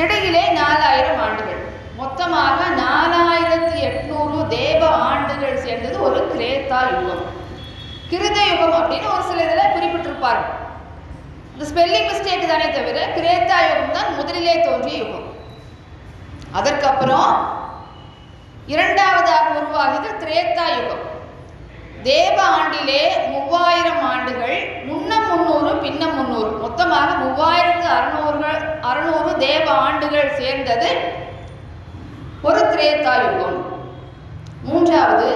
இடையிலே நாலாயிரம் ஆண்டுகள். மொத்தமாக நாலாயிரத்தி எட்நூறு தேவ ஆண்டுகள் சேர்ந்தது ஒரு கிரேத்தா யுகம். கிருத யுகம் அப்படின்னு ஒரு சில இதில் குறிப்பிட்டிருப்பார். இந்த ஸ்பெல்லிங் மிஸ்டேக் தானே தவிர கிரேத்தா யுகம் தான் முதலிலே தோன்றிய யுகம். அதற்கப்புறம் இரண்டாவதாக உருவாகியது திரேத்தா யுகம். தேவ ஆண்டிலே மூவாயிரம் ஆண்டுகள் முன் முந்நூறு பின்ன முந்நூறு மொத்தமாக மூவாயிரத்து அறுநூறுகள் அறுநூறு தேவ ஆண்டுகள் சேர்ந்தது ஒரு திரேத்தா யுகம் மூன்றாவது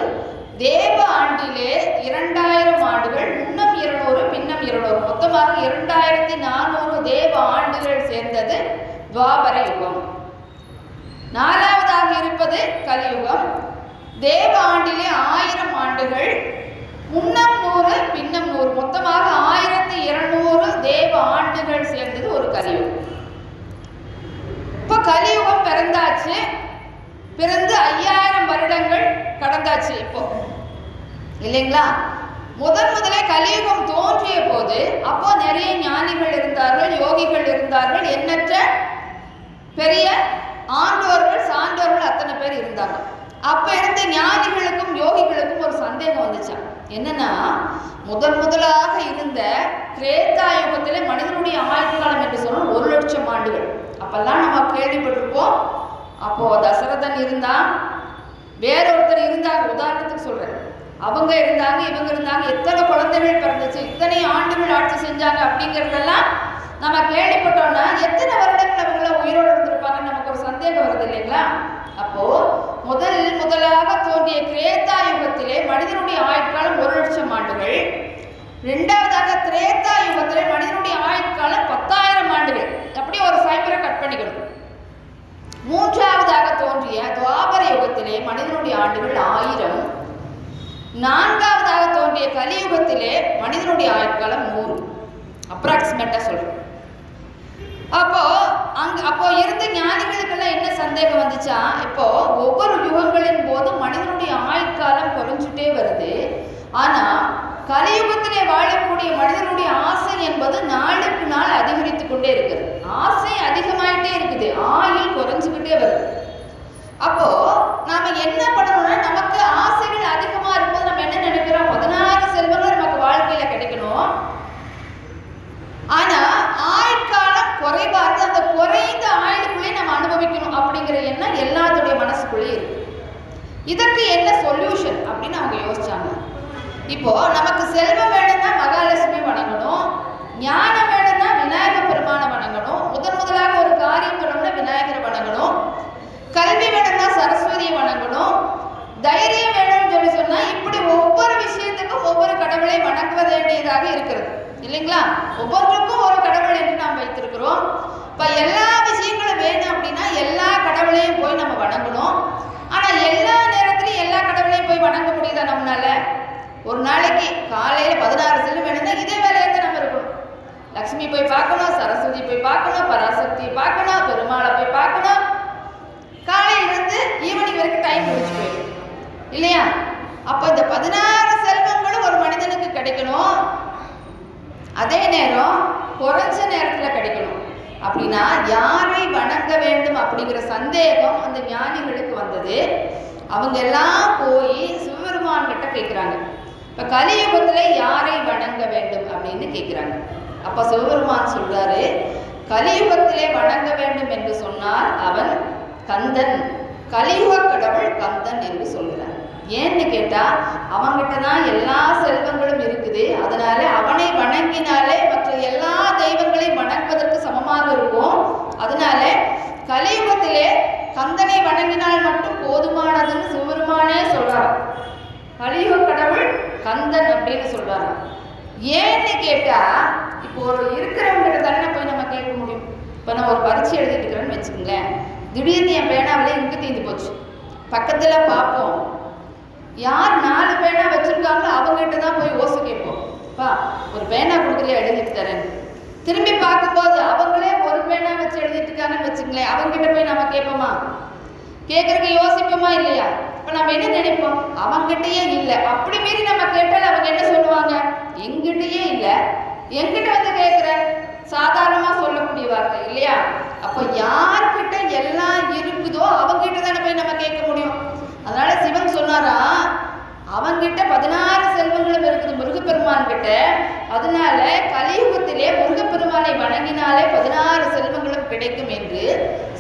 தேவ ஆண்டிலே இரண்டாயிரம் ஆண்டுகள் முன்னம் இருநூறு பின்னம் இருநூறு. மொத்தமாக இரண்டாயிரத்தி நானூறு தேவ ஆண்டுகள் சேர்ந்தது துவாபர யுகம். நாலாவதாக இருப்பது கலியுகம். தேவ ஆண்டிலே ஆயிரம் ஆண்டுகள் முன்னம் நூறு பின்னம் நூறு. மொத்தமாக ஆயிரம் ஆண்டுகள் சேர்ந்தது ஒரு கலியுகம். இப்போ கலியுகம் பிறந்தாச்சு. பிறந்து ஐயாயிரம் வருடங்கள் கடந்தாச்சு இப்போ. இல்லைங்களா? முதன் முதலே கலியுகம் தோன்றிய போது அப்போ நிறைய ஞானிகள் இருந்தார்கள் யோகிகள் இருந்தார்கள். எண்ணற்ற பெரிய ஆண்டோர்கள் சான்றோர்கள் அத்தனை பேர் இருந்தாங்க. அப்ப இருந்த ஞானிகளுக்கும் யோகிகளுக்கும் ஒரு சந்தேகம் வந்துச்சாங்க என்னன்னா முதன் முதலாக இருந்த கிரேத்தா யுகத்திலே மனிதனுடைய ஆயுட்காலம் என்று சொன்னால் ஒரு லட்சம் ஆண்டுகள். அப்பெல்லாம் நம்ம கேள்விப்பட்டிருப்போம். அப்போ தசரதன் இருந்தான். வேறொருத்தர் இருந்தாங்க. உதாரணத்துக்கு சொல்றேன். அவங்க இருந்தாங்க இவங்க இருந்தாங்க. எத்தனை குழந்தைகள் பிறந்துச்சு இத்தனை ஆண்டுகள் ஆட்சி செஞ்சாங்க அப்படிங்கிறதெல்லாம் நம்ம கேள்விப்பட்டோம்னா எத்தனை வருடங்கள் அவங்கள உயிரோடு இருந்திருப்பாங்கன்னு நமக்கு ஒரு சந்தேகம் வருது இல்லைங்களா? அப்போ முதல் முதலாக தோன்றிய கிரேத்தா யுகத்திலே மனிதனுடைய ஆயுட்காலம் ஒரு லட்சம் ஆண்டுகள். ரெண்டாவதாக திரேத்தா யுகத்திலே மனிதனுடைய ஆயுட்காலம் பத்தாயிரம் ஆண்டுகள். அப்படியே ஒரு சைபரை கட் பண்ணிக்கணும். மூன்றாவதாக தோன்றிய துவாபர யுகத்திலே மனிதனுடைய ஆண்டுகள் ஆயிரம். நான்காவதாக தோன்றிய கலியுகத்திலே மனிதனுடைய ஆயுட்காலம் நூறு. அப்ராக்சிமேட்டா சொல்றேன். அப்போ அங்க அப்போ இருந்த ஞானிகளுக்கெல்லாம் என்ன சந்தேகம் வந்துச்சா? இப்போ ஒவ்வொரு யுகங்களின் போதும் மனிதனுடைய ஆயுட்காலம் குறைஞ்சிட்டே வருது. ஆனா கலியுகத்திலே வாழக்கூடிய மனிதனுடைய ஆசை என்பது நாளுக்கு நாள் அதிகரித்து கொண்டே இருக்குது. ஆசை அதிகமாயிட்டே இருக்குது. ஆயுள் குறைஞ்சுக்கிட்டே வருது. அப்போ நாம என்ன பண்ணணும்னா நமக்கு ஆசைகள் அதிகமா இருக்கும்போது நம்ம என்ன நினைக்கிறோம்? பதினாறு செல்வங்கள் நமக்கு வாழ்க்கையில கிடைக்கணும் ஆனா ஆயுட்காலம் குறைவா இருக்கு அந்த குறைந்த ஆயுளுக்குள்ளே நம்ம அனுபவிக்கணும் அப்படிங்கிற எண்ணம் எல்லாத்துடைய மனசுக்குள்ளே இருக்கு இதற்கு என்ன சொல்யூஷன் அப்படின்னு அவங்க யோசிச்சாங்க இப்போ நமக்கு செல்வம் வேணும்னா மகாலட்சுமி வணங்கணும் ஞானம் வேணும்னா விநாயக பெருமானை வணங்கணும் முதன் முதலாக ஒரு காரியம் பண்ணணும்னா விநாயகரை வணங்கணும் கல்வி வேணும்னா சரஸ்வதியை வணங்கணும் தைரியம் வேணும்னு சொல்லி சொன்னா இப்படி ஒவ்வொரு விஷயத்துக்கும் ஒவ்வொரு கடவுளை வணங்க வேண்டியதாக இருக்கிறது. இல்லைங்களா? ஒவ்வொருவருக்கும் ஒரு கடவுள் என்று நாம் வைத்திருக்கிறோம். இப்ப எல்லா விஷயங்களும் வேணும் அப்படின்னா எல்லா கடவுளையும் போய் நம்ம வணங்கணும். ஆனா எல்லா நேரத்திலையும் எல்லா கடவுளையும் போய் வணங்க முடியுதா நம்மளால? ஒரு நாளைக்கு காலையில பதினாறு செல்லும் வேணும்னா இதே வேலையை தான் நம்ம இருக்கணும். லக்ஷ்மி போய் பார்க்கணும் சரஸ்வதி போய் பார்க்கணும் பராசக்தியை பார்க்கணும் பெருமாளை போய் பார்க்கணும். காலையில இருந்து ஈவினிங் வரைக்கும் டைம் முடிச்சு போயிடும். இல்லையா? அப்ப இந்த பதினாறு செல்வங்களும் ஒரு மனிதனுக்கு கிடைக்கணும். அதே நேரம் குறைஞ்ச நேரத்துல கிடைக்கணும். அப்படின்னா யாரை வணங்க வேண்டும் அப்படிங்கிற சந்தேகம் அந்த ஞானிகளுக்கு வந்தது. அவங்க எல்லாம் போய் சிவபெருமான் கிட்ட கேட்குறாங்க இப்போ கலியுகத்தில் யாரை வணங்க வேண்டும் அப்படின்னு கேட்குறாங்க அப்போ சிவபெருமான் சொல்றாரு கலியுகத்திலே வணங்க வேண்டும் என்று சொன்னால் அவன் கந்தன் கலியுக கடவுள் கந்தன் என்று சொல்கிறான் ஏன்னு கேட்டால் அவங்ககிட்ட தான் எல்லா செல்வங்களும் இருக்குது அதனால அவனை வணங்கினாலே மற்ற எல்லா தெய்வங்களையும் வணங்குவதற்கு சமமாக இருக்கும் அதனால கலியுகத்திலே கந்தனை வணங்கினால் மட்டும் போதுமானதுன்னு சிவபெருமானே சொல்றார் கலியுக கடவுள் கந்தன் அப்படின்னு சொல்றாரு ஏன்னு கேட்டா இப்போ ஒரு இருக்கிறவங்கிட்ட தானே போய் நம்ம கேட்க முடியும். இப்போ நான் ஒரு பரிச்சு எழுதிட்டு இருக்கிறேன்னு வச்சுக்கோங்களேன். திடீர்னு என் பேனாவிலே இங்கு தீந்து போச்சு. பக்கத்தில் பார்ப்போம். யார் நாலு பேனா வச்சுருக்காங்களோ அவங்ககிட்ட தான் போய் ஓசை கேட்போம். பா ஒரு பேனா கொடுக்குறியா எழுதிட்டு தரேன் திரும்பி பார்க்கும்போது அவங்களே ஒரு பேனா வச்சு எழுதிட்டு இருக்காங்கன்னு வச்சுங்களேன் அவங்ககிட்ட போய் நம்ம கேட்போமா? கேட்குறதுக்கு யோசிப்போமா இல்லையா? அப்போ நம்ம என்ன நினைப்போம்? அவங்ககிட்டயே இல்லை. அப்படி மீறி நம்ம கேட்டால் அவங்க என்ன சொல்லுவாங்க? எங்கிட்டயே இல்லை. எங்கிட்ட வந்து கேட்குற சாதாரணமாக சொல்லக்கூடிய வார்த்தை இல்லையா? அப்போ யார் எல்லாம் இருக்குதோ அவங்கிட்ட தானே போய் நம்ம கேட்க முடியும் அதனால சிவன் சொன்னாரா அவங்கிட்ட பதினாறு செல்வங்களும் இருக்குது முருகப்பெருமான் கிட்ட அதனால கலியுகத்திலே முருகப்பெருமானை வணங்கினாலே பதினாறு செல்வங்களும் கிடைக்கும் என்று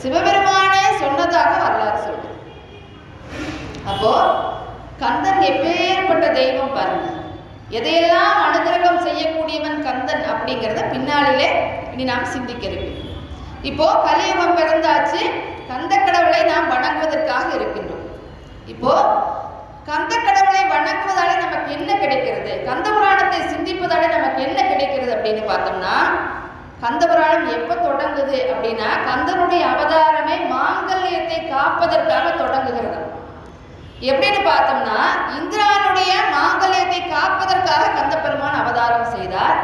சிவபெருமானே சொன்னதாக வரலாறு சொல்லுது அப்போ கந்தன் எப்பேற்பட்ட தெய்வம் பாருங்க. எதையெல்லாம் அனுகிரகம் செய்யக்கூடியவன் கந்தன் அப்படிங்கிறத பின்னாளிலே இனி நாம் சிந்திக்க இருக்கு இப்போ கலியுகம் பிறந்தாச்சு கந்த கடவுளை நாம் வணங்குவதற்காக இருக்கின்றோம். இப்போ கந்த கடவுளை வணங்குவதால நமக்கு என்ன கிடைக்கிறது? கந்த புராணத்தை சிந்திப்பதால நமக்கு என்ன கிடைக்கிறது அப்படின்னு பார்த்தோம்னா கந்த புராணம் எப்போ தொடங்குது அப்படின்னா கந்தனுடைய அவதாரமே மாங்கல்யத்தை காப்பதற்காக தொடங்குகிறது. எப்படின்னு பார்த்தோம்னா இந்திரானுடைய மாங்கல்யத்தை காப்பதற்காக கந்த பெருமான் அவதாரம் செய்தார்.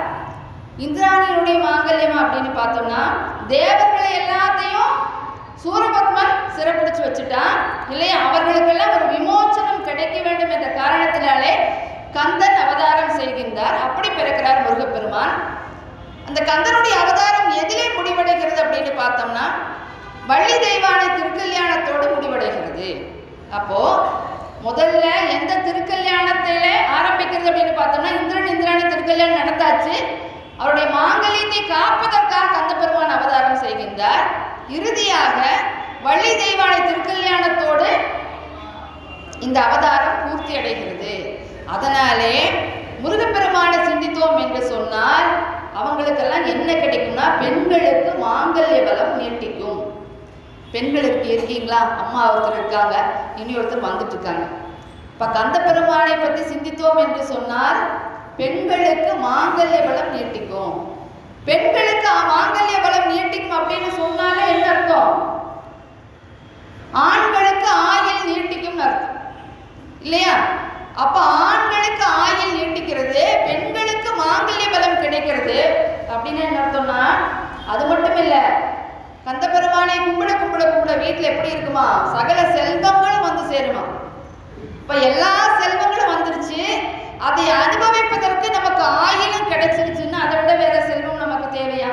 இந்திராணியுடைய மாங்கல்யம் அப்படின்னு பார்த்தோம்னா தேவர்களை எல்லாத்தையும் சூரபத்மன் சிறப்பிடிச்சு வச்சுட்டான். இல்லையா? அவர்களுக்கெல்லாம் ஒரு விமோச்சனம் கிடைக்க வேண்டும் என்ற காரணத்தினாலே கந்தன் அவதாரம் செய்கின்றார். அப்படி பிறக்கிறார் முருகப்பெருமான். அந்த கந்தனுடைய அவதாரம் எதிலே முடிவடைகிறது அப்படின்னு பார்த்தோம்னா வள்ளி தெய்வானை திருக்கல்யாணத்தோடு முடிவடைகிறது. அப்போ முதல்ல எந்த திருக்கல்யாணத்தில ஆரம்பிக்கிறது அப்படின்னு பார்த்தோம்னா இந்திரன் இந்திராணி திருக்கல்யாணம் நடந்தாச்சு. அவருடைய மாங்கல்யத்தை காப்பதற்காக கந்த பெருமான் அவதாரம் செய்கின்றார். இறுதியாக வள்ளி தெய்வானை திருக்கல்யாணத்தோடு இந்த அவதாரம் பூர்த்தி அடைகிறது. அதனாலே முருகப்பெருமானை சிந்தித்தோம் என்று சொன்னால் அவங்களுக்கெல்லாம் என்ன கிடைக்கும்னா பெண்களுக்கு மாங்கல்ய பலம் நீட்டிக்கும். பெண்களுக்கு இருக்கீங்களா? அம்மா ஒருத்தர் இருக்காங்க. இனி ஒருத்தர் வந்துட்டு இருக்காங்க இப்ப கந்த பெருமானை பற்றி சிந்தித்தோம் என்று சொன்னால் பெண்களுக்கு மாங்கல்ய பலம் நீட்டிக்கும். பெண்களுக்கு மாங்கல்ய பலம் நீட்டிக்கும் அப்படின்னு சொன்னாலே என்ன அர்த்தம்? ஆண்களுக்கு ஆயில் நீட்டிக்கும் அர்த்தம். இல்லையா? அப்ப ஆண்களுக்கு ஆயில் நீட்டிக்கிறது பெண்களுக்கு மாங்கல்ய பலம் கிடைக்கிறது அப்படின்னு என்ன அர்த்தம்னா அது மட்டும் இல்லை கந்த பெருமானை கும்பிட கும்பிட கும்பிட வீட்டுல எப்படி இருக்குமா? சகல செல்வங்களும் வந்து சேருமா இப்ப எல்லா செல்வங்களும் வந்துருச்சு. அதை அனுபவிப்பதற்கு நமக்கு ஆயிலும் கிடைச்சிருச்சுன்னா அதை விட வேற செல்வம் நமக்கு தேவையா?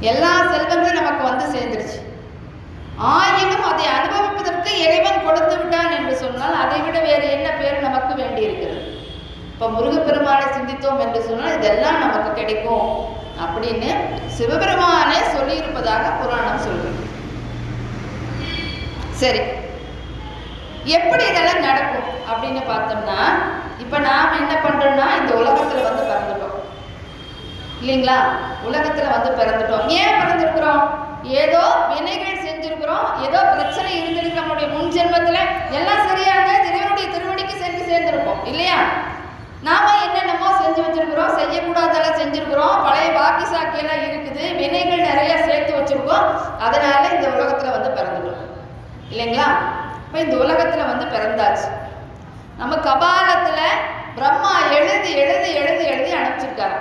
எல்லா செல்வங்களும் நமக்கு வந்து சேர்ந்துருச்சு. ஆயினும் அதை அனுபவிப்பதற்கு இறைவன் கொடுத்து விட்டான் என்று சொன்னால் அதை விட வேறு என்ன பேர் நமக்கு வேண்டி இருக்கிறது இப்போ முருகப்பெருமானை சிந்தித்தோம் என்று சொன்னால் இதெல்லாம் நமக்கு கிடைக்கும் அப்படின்னு சிவபெருமானே சொல்லியிருப்பதாக புராணம் சொல்லுது சரி. எப்படி இதெல்லாம் நடக்கும் அப்படின்னு பார்த்தோம்னா இப்போ நாம் என்ன பண்ணுறோம்னா இந்த உலகத்தில் வந்து பிறந்துட்டோம். இல்லைங்களா? உலகத்தில் வந்து பிறந்துட்டோம். ஏன் பிறந்திருக்கிறோம்? ஏதோ வினைகள் செஞ்சிருக்கிறோம். ஏதோ பிரச்சனை இருந்திருக்கு. நம்மளுடைய முன் ஜென்மத்தில் எல்லாம் சரியாக இறைவனுடைய திருவடிக்கு சென்று சேர்ந்திருப்போம். இல்லையா? நாம என்னென்னமோ செஞ்சு வச்சிருக்கிறோம் செய்யக்கூடாதெல்லாம் செஞ்சிருக்கிறோம். பழைய பாக்கி சாக்கியெல்லாம் இருக்குது. வினைகள் நிறைய சேர்த்து வச்சிருக்கோம். அதனால இந்த உலகத்துல வந்து பிறந்துட்டோம். இல்லைங்களா? இப்போ இந்த உலகத்துல வந்து பிறந்தாச்சு. நம்ம கபாலத்துல பிரம்மா எழுதி எழுதி எழுதி எழுதி அனுப்பிச்சிருக்காரு.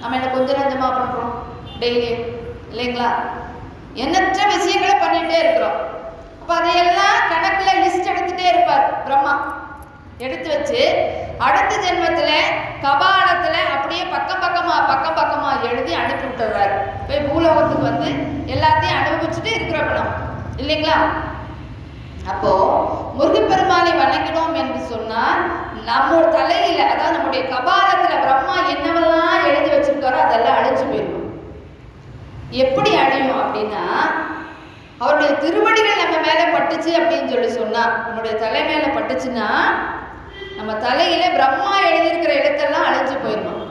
நம்ம என்ன கொஞ்சம் நஞ்சமா பண்றோம்? டெய்லி. இல்லைங்களா? எண்ணற்ற விஷயங்களை பண்ணிட்டே இருக்கிறோம். அப்போ அதையெல்லாம் கணக்குல எடுத்து வச்சு அடுத்த ஜென்மத்துல கபாலத்துல அப்படியே பக்கம் பக்கமா பக்கம் பக்கமா எழுதி அனுப்பி விட்டுறாரு. போய் பூலோகத்துக்கு வந்து எல்லாத்தையும் அனுபவிச்சுட்டு இருக்கிறப்ப நம்ம இல்லைங்களா? அப்போ முருகப்பெருமானை வணங்கினோம் என்று சொன்னால் நம்ம தலையில அதாவது நம்முடைய கபாலத்துல பிரம்மா என்னவெல்லாம் எழுதி வச்சிருக்காரோ அதெல்லாம் அழிஞ்சு போயிடும் எப்படி அழியும் அப்படின்னா அவருடைய திருவடிகள் நம்ம மேல பட்டுச்சு அப்படின்னு சொல்லி சொன்னா நம்முடைய தலை மேல பட்டுச்சுன்னா நம்ம தலையில பிரம்மா எழுதியிருக்கிற இடத்தெல்லாம் அழிஞ்சு போயிடணும்.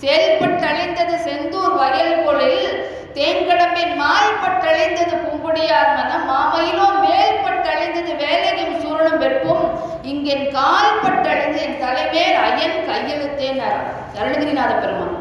செயல்பட்டழிந்தது செந்தூர் வயல் பொழில் தேன்கடம்பின் மால்பட்டழிந்தது பூங்குடியார் மனம் மாமையிலோ மேல்பட்டழிந்தது வேலையும் சூழலும் வெட்பும் இங்கென் கால்பட்டழிந்து என் தலைமேல் அயன் கையெழுத்தேன் அருணகிரிநாத பெருமான்.